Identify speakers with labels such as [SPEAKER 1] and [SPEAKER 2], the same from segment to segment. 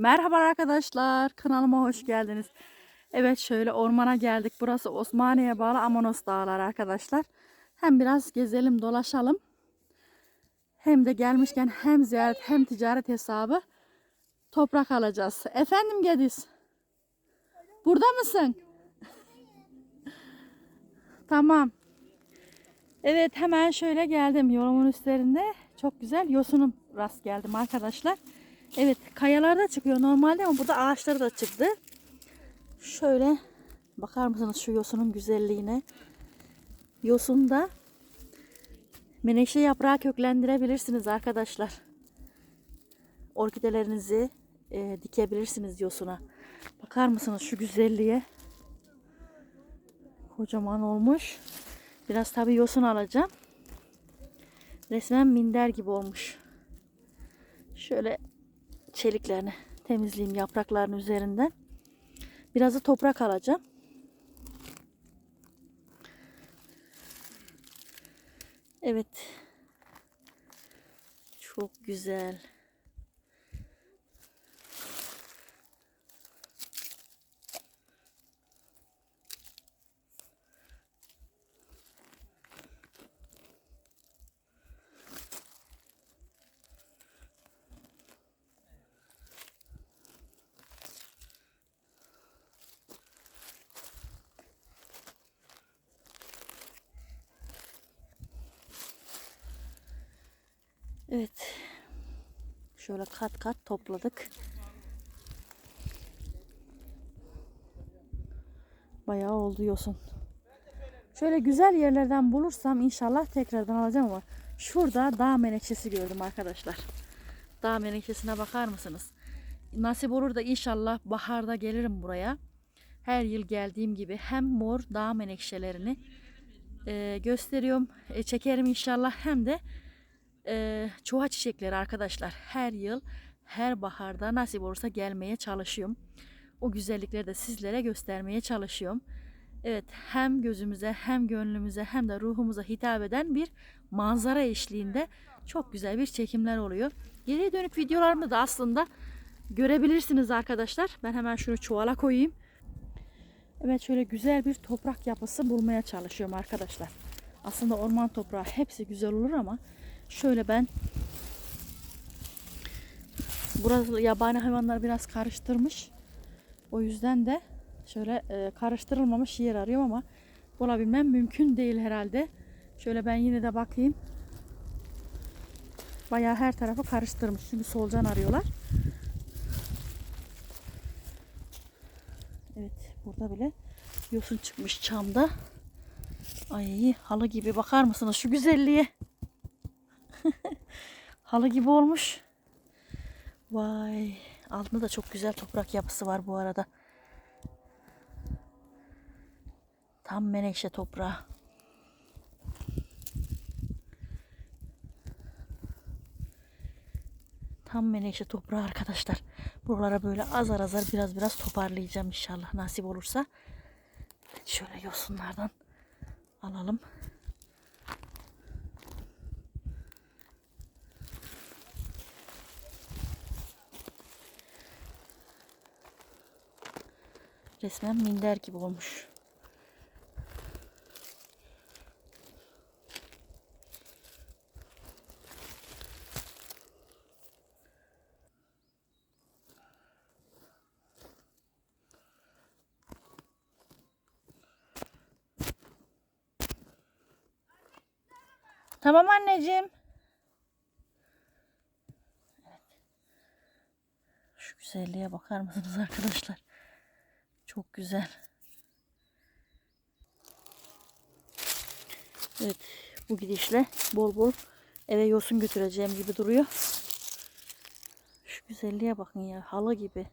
[SPEAKER 1] Merhaba arkadaşlar, kanalıma hoş geldiniz. Evet şöyle ormana geldik. Burası Osmaniye bağlı Amanos Dağları arkadaşlar. Hem biraz gezelim, dolaşalım. Hem de gelmişken hem ziyaret hem ticaret hesabı toprak alacağız. Efendim Gediz. Burada mısın? tamam. Evet hemen şöyle geldim yolumun üstlerinde. Çok güzel yosunum rast geldim arkadaşlar. Evet kayalar da çıkıyor normalde ama burada ağaçları da çıktı. Şöyle bakar mısınız şu yosunun güzelliğine. Yosunda menekşe yaprağı köklendirebilirsiniz arkadaşlar. Orkidelerinizi e, dikebilirsiniz yosuna. Bakar mısınız şu güzelliğe? Kocaman olmuş. Biraz tabii yosun alacağım. Resmen minder gibi olmuş. Şöyle çeliklerini temizleyeyim yaprakların üzerinden. Biraz da toprak alacağım. Evet. Çok güzel. Evet. Şöyle kat kat topladık. Bayağı oldu yosun. Şöyle güzel yerlerden bulursam inşallah tekrardan alacağım ama şurada dağ menekşesi gördüm arkadaşlar. Dağ menekşesine bakar mısınız? Nasip olur da inşallah baharda gelirim buraya. Her yıl geldiğim gibi hem mor dağ menekşelerini e, gösteriyorum, e, çekerim inşallah hem de e, çuha çiçekleri arkadaşlar her yıl her baharda nasip olursa gelmeye çalışıyorum. O güzellikleri de sizlere göstermeye çalışıyorum. Evet hem gözümüze hem gönlümüze hem de ruhumuza hitap eden bir manzara eşliğinde çok güzel bir çekimler oluyor. Geriye dönük videolarımda da aslında görebilirsiniz arkadaşlar. Ben hemen şunu çuvala koyayım. Evet şöyle güzel bir toprak yapısı bulmaya çalışıyorum arkadaşlar. Aslında orman toprağı hepsi güzel olur ama Şöyle ben burası yabani hayvanlar biraz karıştırmış. O yüzden de şöyle e, karıştırılmamış yer arıyorum ama bulabilmem mümkün değil herhalde. Şöyle ben yine de bakayım. Bayağı her tarafı karıştırmış. Çünkü solucan arıyorlar. Evet burada bile yosun çıkmış çamda. Ay halı gibi bakar mısınız şu güzelliğe? Halı gibi olmuş. Vay. Altında da çok güzel toprak yapısı var bu arada. Tam menekşe toprağı. Tam menekşe toprağı arkadaşlar. Buralara böyle azar azar biraz biraz toparlayacağım inşallah nasip olursa. Şöyle yosunlardan alalım. Resmen minder gibi olmuş. Tamam anneciğim. Evet. Şu güzelliğe bakar mısınız arkadaşlar? Çok güzel. Evet bu gidişle bol bol eve yosun götüreceğim gibi duruyor. Şu güzelliğe bakın ya halı gibi.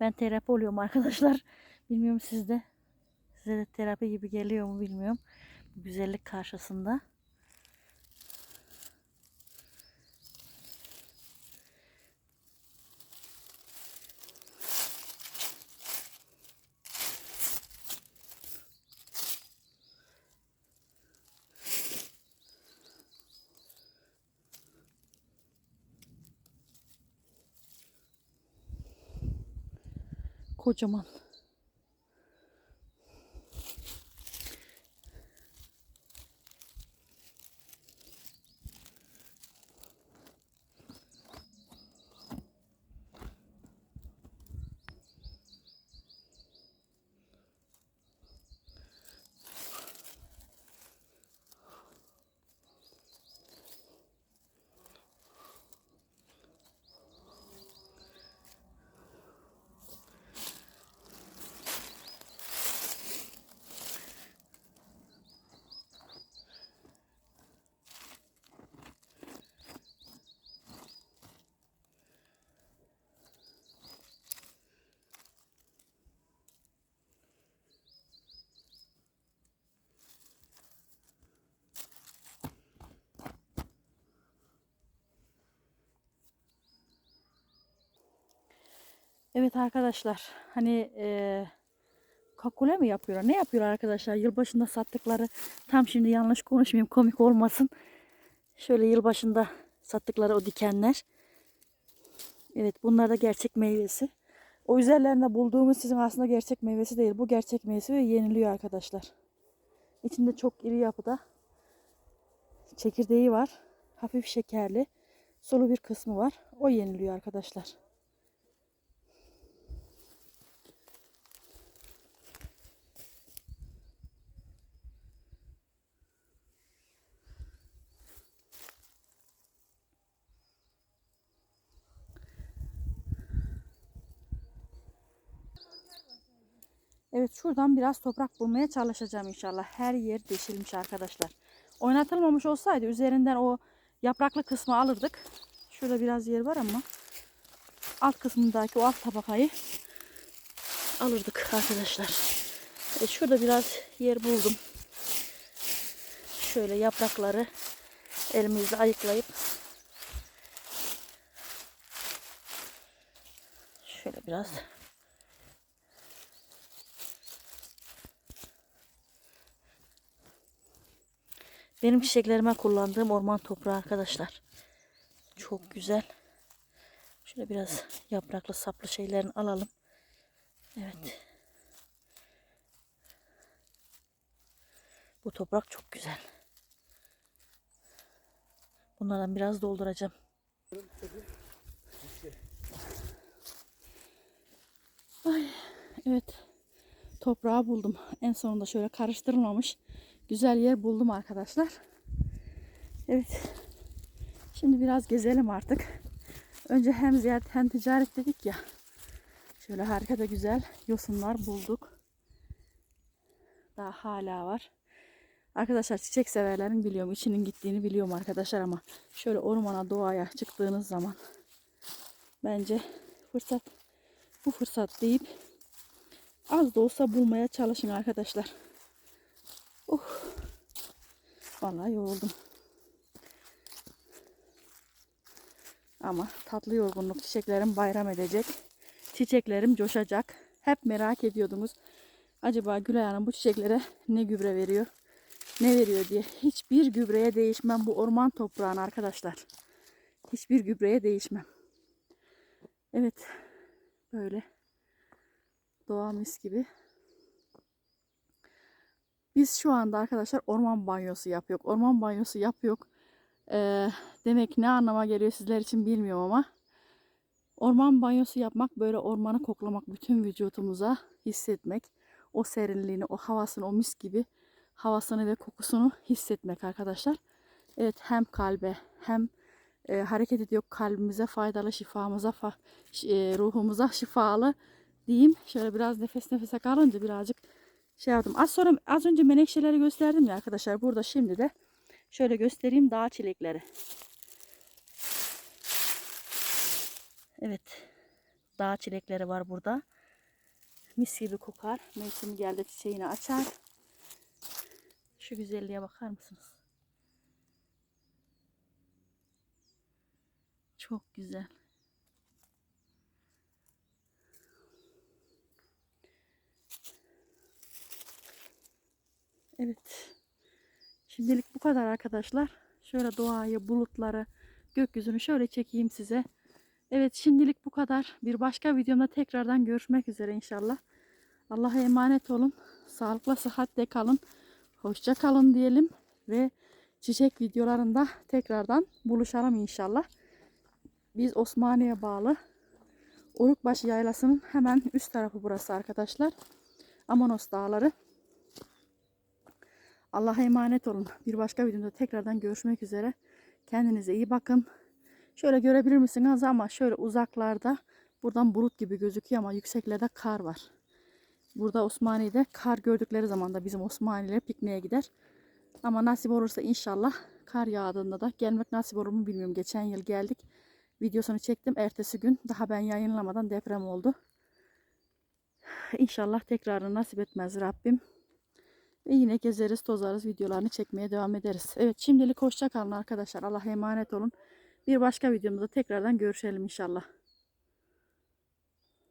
[SPEAKER 1] Ben terapi oluyorum arkadaşlar. Bilmiyorum sizde. Size de terapi gibi geliyor mu bilmiyorum. Bu güzellik karşısında. Kocaman. Evet arkadaşlar hani eee kakule mi yapıyorlar? Ne yapıyorlar arkadaşlar? Yılbaşında sattıkları tam şimdi yanlış konuşmayayım komik olmasın. Şöyle yılbaşında sattıkları o dikenler. Evet bunlar da gerçek meyvesi. O üzerlerinde bulduğumuz sizin aslında gerçek meyvesi değil. Bu gerçek meyvesi ve yeniliyor arkadaşlar. İçinde çok iri yapıda çekirdeği var. Hafif şekerli. Sulu bir kısmı var. O yeniliyor arkadaşlar. Evet şuradan biraz toprak bulmaya çalışacağım inşallah. Her yer deşilmiş arkadaşlar. Oynatılmamış olsaydı üzerinden o yapraklı kısmı alırdık. Şurada biraz yer var ama alt kısmındaki o alt tabakayı alırdık arkadaşlar. Evet, şurada biraz yer buldum. Şöyle yaprakları elimizle ayıklayıp şöyle biraz Benim çiçeklerime kullandığım orman toprağı arkadaşlar. Çok güzel. Şöyle biraz yapraklı saplı şeylerini alalım. Evet. Bu toprak çok güzel. Bunlardan biraz dolduracağım. Ay, evet. Toprağı buldum. En sonunda şöyle karıştırılmamış güzel yer buldum arkadaşlar. Evet. Şimdi biraz gezelim artık. Önce hem ziyaret hem ticaret dedik ya. Şöyle harika da güzel yosunlar bulduk. Daha hala var. Arkadaşlar çiçek severlerin biliyorum. içinin gittiğini biliyorum arkadaşlar ama şöyle ormana doğaya çıktığınız zaman bence fırsat bu fırsat deyip az da olsa bulmaya çalışın arkadaşlar. Uh. Vallahi yoruldum. Ama tatlı yorgunluk çiçeklerim bayram edecek. Çiçeklerim coşacak. Hep merak ediyordunuz. Acaba Gülay Hanım bu çiçeklere ne gübre veriyor? Ne veriyor diye. Hiçbir gübreye değişmem bu orman toprağına arkadaşlar. Hiçbir gübreye değişmem. Evet. Böyle. Doğa mis gibi. Biz şu anda arkadaşlar orman banyosu yapıyor. Orman banyosu yapıyor. Ee, demek ne anlama geliyor sizler için bilmiyorum ama orman banyosu yapmak böyle ormanı koklamak bütün vücutumuza hissetmek. O serinliğini, o havasını, o mis gibi havasını ve kokusunu hissetmek arkadaşlar. Evet hem kalbe hem e, hareket ediyor kalbimize faydalı, şifamıza, fa, e, ruhumuza şifalı diyeyim. Şöyle biraz nefes nefese kalınca birazcık şey yaptım. Az sonra az önce menekşeleri gösterdim ya arkadaşlar. Burada şimdi de şöyle göstereyim dağ çilekleri. Evet. Dağ çilekleri var burada. Mis gibi kokar. Mevsimi geldi çiçeğini açar. Şu güzelliğe bakar mısınız? Çok güzel. Evet. Şimdilik bu kadar arkadaşlar. Şöyle doğayı, bulutları, gökyüzünü şöyle çekeyim size. Evet şimdilik bu kadar. Bir başka videomda tekrardan görüşmek üzere inşallah. Allah'a emanet olun. Sağlıkla sıhhatle kalın. Hoşça kalın diyelim. Ve çiçek videolarında tekrardan buluşalım inşallah. Biz Osmaniye bağlı Urukbaşı Yaylası'nın hemen üst tarafı burası arkadaşlar. Amonos Dağları. Allah'a emanet olun. Bir başka videoda tekrardan görüşmek üzere. Kendinize iyi bakın. Şöyle görebilir misiniz ama şöyle uzaklarda buradan bulut gibi gözüküyor ama yükseklerde kar var. Burada Osmaniye'de kar gördükleri zaman da bizim Osmaniye'ler pikniğe gider. Ama nasip olursa inşallah kar yağdığında da gelmek nasip olur mu bilmiyorum. Geçen yıl geldik. Videosunu çektim. Ertesi gün daha ben yayınlamadan deprem oldu. İnşallah tekrarını nasip etmez Rabbim. Ve yine gezeriz, tozarız, videolarını çekmeye devam ederiz. Evet şimdilik hoşça kalın arkadaşlar. Allah'a emanet olun. Bir başka videomda tekrardan görüşelim inşallah.